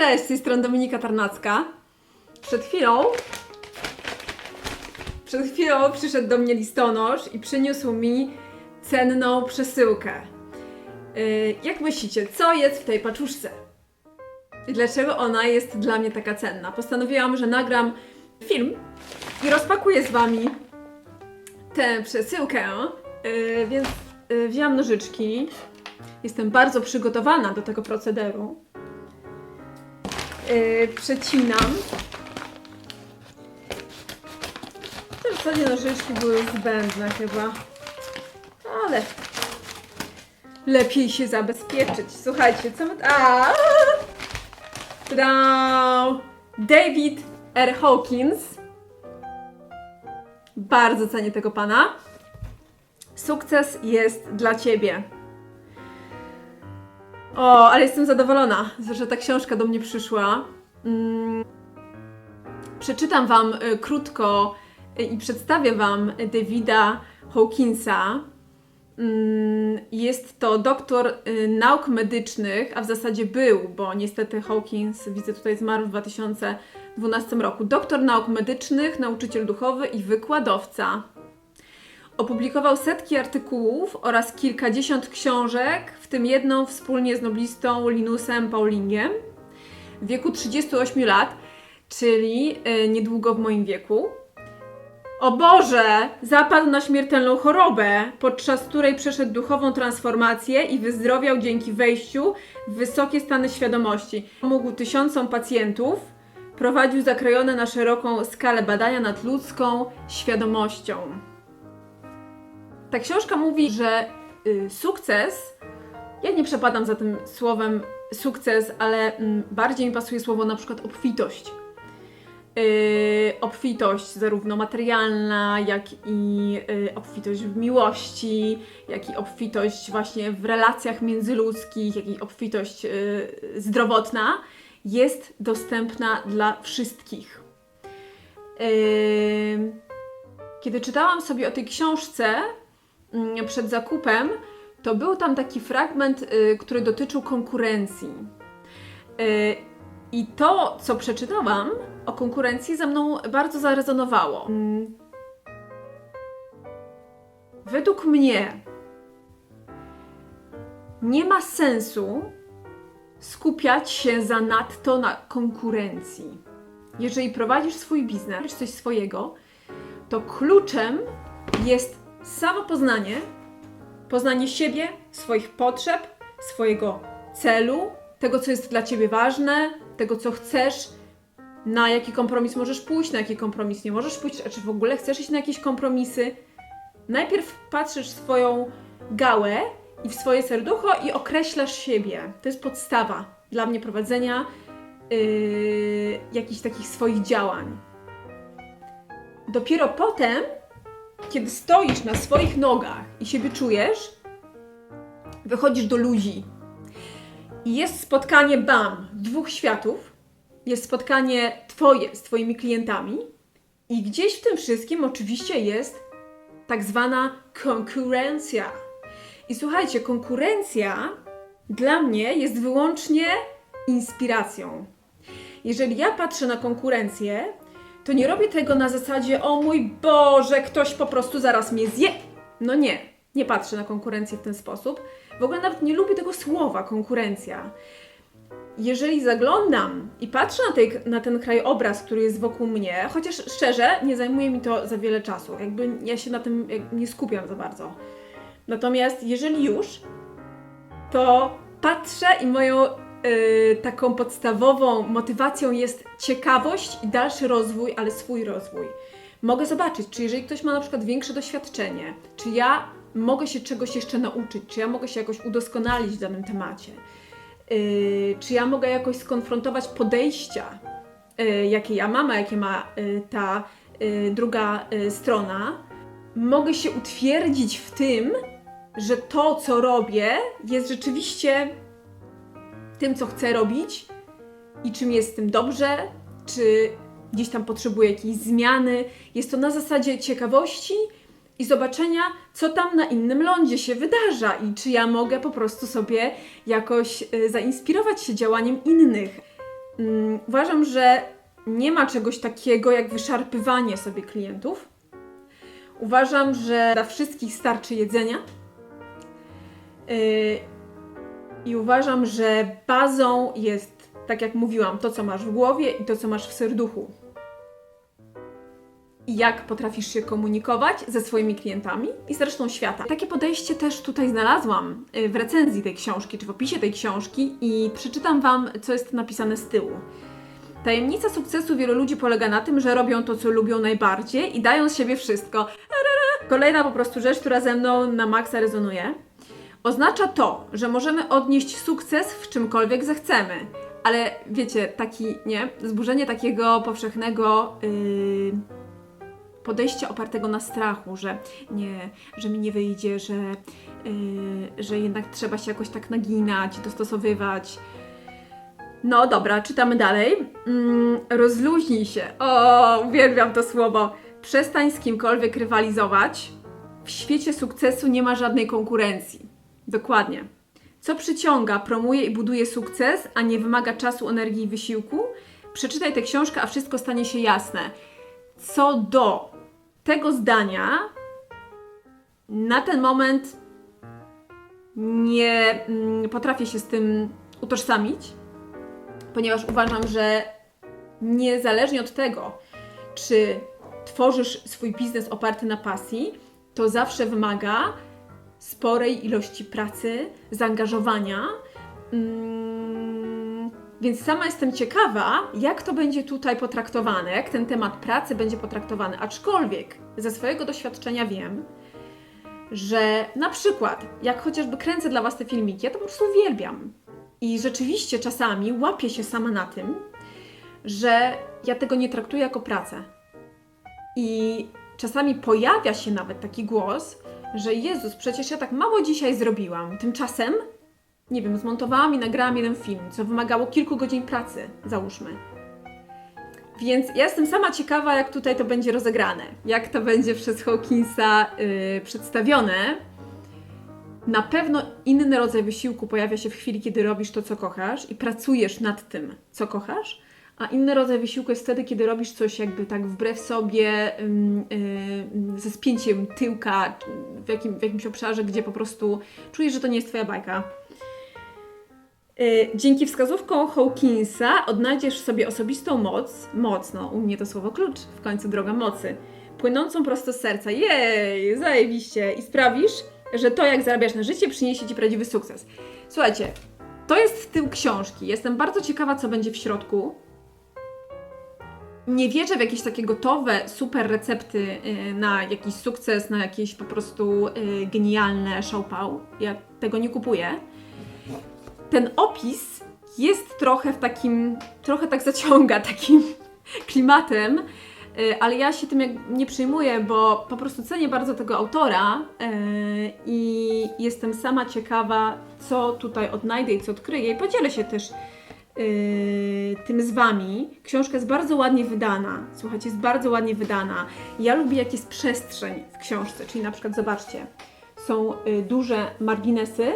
Cześć, z tej strony Dominika Tarnacka. Przed chwilą przed chwilą przyszedł do mnie listonosz i przyniósł mi cenną przesyłkę. Yy, jak myślicie, co jest w tej paczuszce? I dlaczego ona jest dla mnie taka cenna? Postanowiłam, że nagram film i rozpakuję z wami tę przesyłkę, yy, więc yy, wzięłam nożyczki. Jestem bardzo przygotowana do tego procederu. Yy, przecinam. W zasadzie nożyczki były zbędne chyba. Ale lepiej się zabezpieczyć. Słuchajcie, co my... A! Tada! David R. Hawkins. Bardzo cenię tego pana. Sukces jest dla ciebie. O, ale jestem zadowolona, że ta książka do mnie przyszła. Mm. Przeczytam Wam y, krótko y, i przedstawię Wam Davida Hawkinsa. Mm, Jest to doktor y, nauk medycznych, a w zasadzie był, bo niestety Hawkins, widzę tutaj, zmarł w 2012 roku. Doktor nauk medycznych, nauczyciel duchowy i wykładowca. Opublikował setki artykułów oraz kilkadziesiąt książek, w tym jedną wspólnie z noblistą Linusem Paulingiem w wieku 38 lat, czyli y, niedługo w moim wieku. O Boże! Zapadł na śmiertelną chorobę, podczas której przeszedł duchową transformację i wyzdrowiał dzięki wejściu w wysokie stany świadomości. Pomógł tysiącom pacjentów, prowadził zakrojone na szeroką skalę badania nad ludzką świadomością. Ta książka mówi, że y, sukces, ja nie przepadam za tym słowem sukces, ale mm, bardziej mi pasuje słowo na przykład obfitość. Yy, obfitość zarówno materialna, jak i yy, obfitość w miłości, jak i obfitość właśnie w relacjach międzyludzkich, jak i obfitość yy, zdrowotna jest dostępna dla wszystkich. Kiedy czytałam sobie o tej książce przed zakupem, to był tam taki fragment, y, który dotyczył konkurencji. Y, I to, co przeczytałam o konkurencji, ze mną bardzo zarezonowało. Mm. Według mnie nie ma sensu skupiać się zanadto na konkurencji. Jeżeli prowadzisz swój biznes, coś swojego, to kluczem jest samopoznanie, poznanie siebie, swoich potrzeb, swojego celu, tego, co jest dla ciebie ważne, tego, co chcesz, na jaki kompromis możesz pójść, na jaki kompromis nie możesz pójść, a czy w ogóle chcesz iść na jakieś kompromisy. Najpierw patrzysz w swoją gałę i w swoje serducho i określasz siebie. To jest podstawa dla mnie prowadzenia yy, jakichś takich swoich działań. Dopiero potem kiedy stoisz na swoich nogach i siebie czujesz, wychodzisz do ludzi. I jest spotkanie BAM dwóch światów. Jest spotkanie Twoje z Twoimi klientami. I gdzieś w tym wszystkim oczywiście jest tak zwana konkurencja. I słuchajcie, konkurencja dla mnie jest wyłącznie inspiracją. Jeżeli ja patrzę na konkurencję, to nie robię tego na zasadzie, o mój Boże, ktoś po prostu zaraz mnie zje. No nie, nie patrzę na konkurencję w ten sposób. W ogóle nawet nie lubię tego słowa konkurencja. Jeżeli zaglądam i patrzę na, tej, na ten krajobraz, który jest wokół mnie, chociaż szczerze, nie zajmuje mi to za wiele czasu. Jakby ja się na tym nie skupiam za bardzo. Natomiast jeżeli już, to patrzę i moją y, taką podstawową motywacją jest ciekawość i dalszy rozwój, ale swój rozwój. Mogę zobaczyć, czy jeżeli ktoś ma na przykład większe doświadczenie, czy ja mogę się czegoś jeszcze nauczyć, czy ja mogę się jakoś udoskonalić w danym temacie, y, czy ja mogę jakoś skonfrontować podejścia, y, jakie ja mam, a jakie ma y, ta y, druga y, strona. Mogę się utwierdzić w tym, że to, co robię, jest rzeczywiście tym, co chcę robić i czym jest z tym dobrze, czy gdzieś tam potrzebuję jakiejś zmiany. Jest to na zasadzie ciekawości i zobaczenia, co tam na innym lądzie się wydarza i czy ja mogę po prostu sobie jakoś y, zainspirować się działaniem innych. Mm, uważam, że nie ma czegoś takiego jak wyszarpywanie sobie klientów. Uważam, że dla wszystkich starczy jedzenia. I uważam, że bazą jest, tak jak mówiłam, to, co masz w głowie i to, co masz w serduchu. Jak potrafisz się komunikować ze swoimi klientami i z resztą świata. Takie podejście też tutaj znalazłam y, w recenzji tej książki, czy w opisie tej książki i przeczytam Wam, co jest napisane z tyłu. Tajemnica sukcesu wielu ludzi polega na tym, że robią to, co lubią najbardziej i dają z siebie wszystko. Kolejna po prostu rzecz, która ze mną na maksa rezonuje. Oznacza to, że możemy odnieść sukces w czymkolwiek zechcemy. Ale wiecie, taki, nie? Zburzenie takiego powszechnego yy, podejścia opartego na strachu, że nie, że mi nie wyjdzie, że, yy, że jednak trzeba się jakoś tak naginać, dostosowywać. No dobra, czytamy dalej. Mm, rozluźnij się. O, uwielbiam to słowo. Przestań z kimkolwiek rywalizować. W świecie sukcesu nie ma żadnej konkurencji. Dokładnie. Co przyciąga, promuje i buduje sukces, a nie wymaga czasu, energii i wysiłku? Przeczytaj tę książkę, a wszystko stanie się jasne. Co do tego zdania, na ten moment nie mm, potrafię się z tym utożsamić, ponieważ uważam, że niezależnie od tego, czy tworzysz swój biznes oparty na pasji, to zawsze wymaga sporej ilości pracy, zaangażowania. Mm, Więc sama jestem ciekawa, jak to będzie tutaj potraktowane, jak ten temat pracy będzie potraktowany. Aczkolwiek ze swojego doświadczenia wiem, że na przykład, jak chociażby kręcę dla Was te filmiki, ja to po prostu uwielbiam. I rzeczywiście czasami łapię się sama na tym, że ja tego nie traktuję jako pracę. I czasami pojawia się nawet taki głos, że Jezus, przecież ja tak mało dzisiaj zrobiłam. Tymczasem, nie wiem, zmontowałam i nagrałam jeden film, co wymagało kilku godzin pracy, załóżmy. Więc ja jestem sama ciekawa, jak tutaj to będzie rozegrane, jak to będzie przez Hawkinsa yy, przedstawione. Na pewno inny rodzaj wysiłku pojawia się w chwili, kiedy robisz to, co kochasz i pracujesz nad tym, co kochasz, a inny rodzaj wysiłku jest wtedy, kiedy robisz coś jakby tak wbrew sobie, ym, ze spięciem tyłka w, jakim, w jakimś obszarze, gdzie po prostu czujesz, że to nie jest Twoja bajka. Y, Dzięki wskazówkom Hawkinsa odnajdziesz w sobie osobistą moc, moc, no u mnie to słowo klucz, w końcu droga mocy, płynącą prosto z serca. Jej, zajebiście! I sprawisz, że to jak zarabiasz na życie przyniesie Ci prawdziwy sukces. Słuchajcie, to jest tył książki. Jestem bardzo ciekawa, co będzie w środku. Nie wierzę w jakieś takie gotowe, super recepty y, na jakiś sukces, na jakieś po prostu y, genialne szałpał. Ja tego nie kupuję ten opis jest trochę w takim, trochę tak zaciąga takim klimatem, y, ale ja się tym nie przejmuję, bo po prostu cenię bardzo tego autora i jestem sama ciekawa, co tutaj odnajdę i co odkryję i podzielę się też tym z Wami. Książka jest bardzo ładnie wydana, słuchajcie, jest bardzo ładnie wydana. Ja lubię jak jest przestrzeń w książce, czyli na przykład zobaczcie, są y, duże marginesy,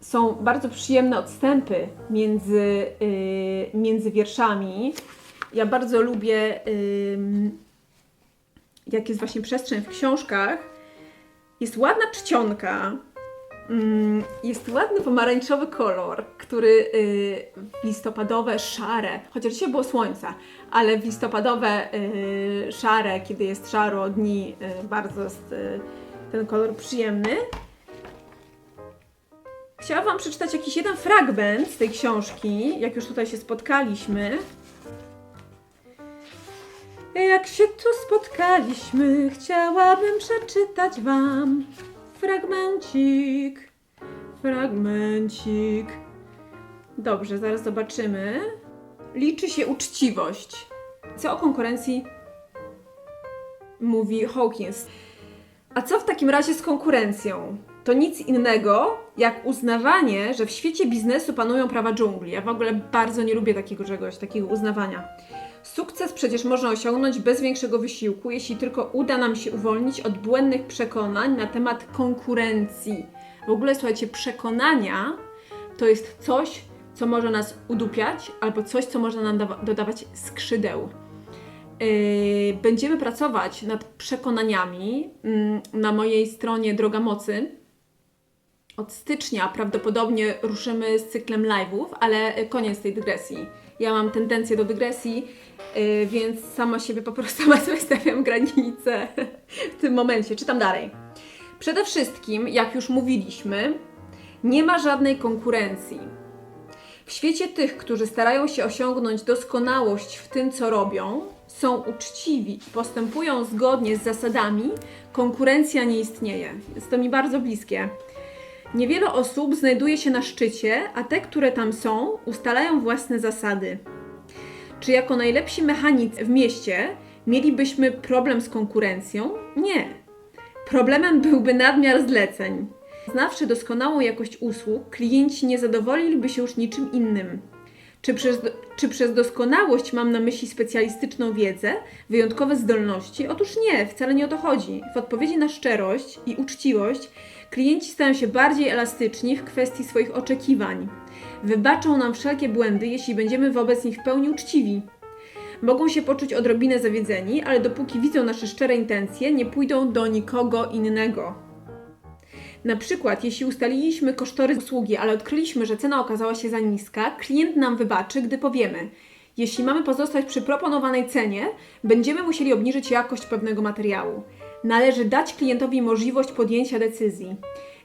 są bardzo przyjemne odstępy między, y, między wierszami. Ja bardzo lubię, jak jest właśnie przestrzeń w książkach. Jest ładna czcionka, jest ładny pomarańczowy kolor, który y, w listopadowe szare, chociaż dzisiaj było słońca, ale w listopadowe y, szare, kiedy jest szaro dni, y, bardzo jest y, ten kolor przyjemny. Chciałam Wam przeczytać jakiś jeden fragment z tej książki, jak już tutaj się spotkaliśmy. Jak się tu spotkaliśmy, chciałabym przeczytać Wam fragmencik, fragmencik. Dobrze, zaraz zobaczymy. Liczy się uczciwość. Co o konkurencji mówi Hawkins? A co w takim razie z konkurencją? To nic innego jak uznawanie, że w świecie biznesu panują prawa dżungli. Ja w ogóle bardzo nie lubię takiego czegoś, takiego uznawania. Sukces przecież można osiągnąć bez większego wysiłku, jeśli tylko uda nam się uwolnić od błędnych przekonań na temat konkurencji. W ogóle słuchajcie, przekonania to jest coś, co może nas udupiać, albo coś, co może nam dawa- dodawać skrzydeł. Yy, Będziemy pracować nad przekonaniami mm, na mojej stronie Droga Mocy. Od stycznia prawdopodobnie ruszymy z cyklem live'ów, ale koniec tej dygresji. Ja mam tendencję do dygresji, yy, więc sama siebie po prostu sobie stawiam granice w tym momencie. Czytam dalej. Przede wszystkim, jak już mówiliśmy, nie ma żadnej konkurencji. W świecie tych, którzy starają się osiągnąć doskonałość w tym, co robią, są uczciwi i postępują zgodnie z zasadami, konkurencja nie istnieje. Jest to mi bardzo bliskie. Niewiele osób znajduje się na szczycie, a te, które tam są, ustalają własne zasady. Czy jako najlepsi mechanicy w mieście mielibyśmy problem z konkurencją? Nie. Problemem byłby nadmiar zleceń. Znawszy doskonałą jakość usług, klienci nie zadowoliliby się już niczym innym. Czy przez, czy przez doskonałość mam na myśli specjalistyczną wiedzę, wyjątkowe zdolności? Otóż nie, wcale nie o to chodzi. W odpowiedzi na szczerość i uczciwość klienci stają się bardziej elastyczni w kwestii swoich oczekiwań. Wybaczą nam wszelkie błędy, jeśli będziemy wobec nich w pełni uczciwi. Mogą się poczuć odrobinę zawiedzeni, ale dopóki widzą nasze szczere intencje, nie pójdą do nikogo innego. Na przykład, jeśli ustaliliśmy kosztory usługi, ale odkryliśmy, że cena okazała się za niska, klient nam wybaczy, gdy powiemy: Jeśli mamy pozostać przy proponowanej cenie, będziemy musieli obniżyć jakość pewnego materiału. Należy dać klientowi możliwość podjęcia decyzji.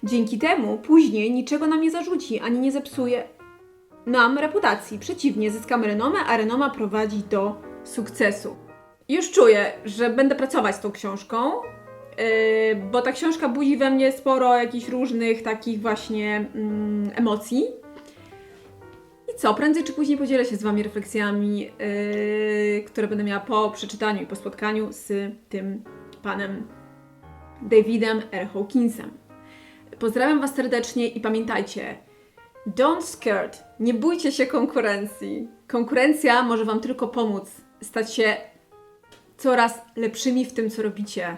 Dzięki temu później niczego nam nie zarzuci ani nie zepsuje nam reputacji. Przeciwnie, zyskamy renomę, a renoma prowadzi do sukcesu. Już czuję, że będę pracować z tą książką, Yy, bo ta książka budzi we mnie sporo jakichś różnych takich właśnie mm, emocji. I co, prędzej czy później podzielę się z Wami refleksjami, yy, które będę miała po przeczytaniu i po spotkaniu z tym panem Davidem R. Hawkinsem. Pozdrawiam Was serdecznie i pamiętajcie, don't scared, nie bójcie się konkurencji. Konkurencja może Wam tylko pomóc stać się coraz lepszymi w tym, co robicie.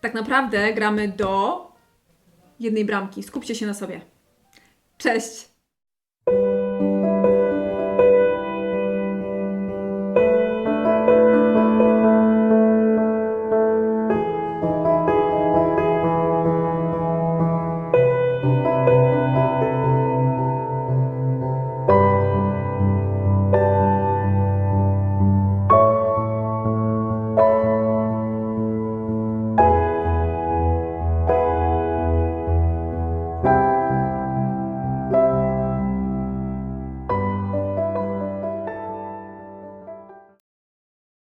Tak naprawdę gramy do jednej bramki. Skupcie się na sobie. Cześć!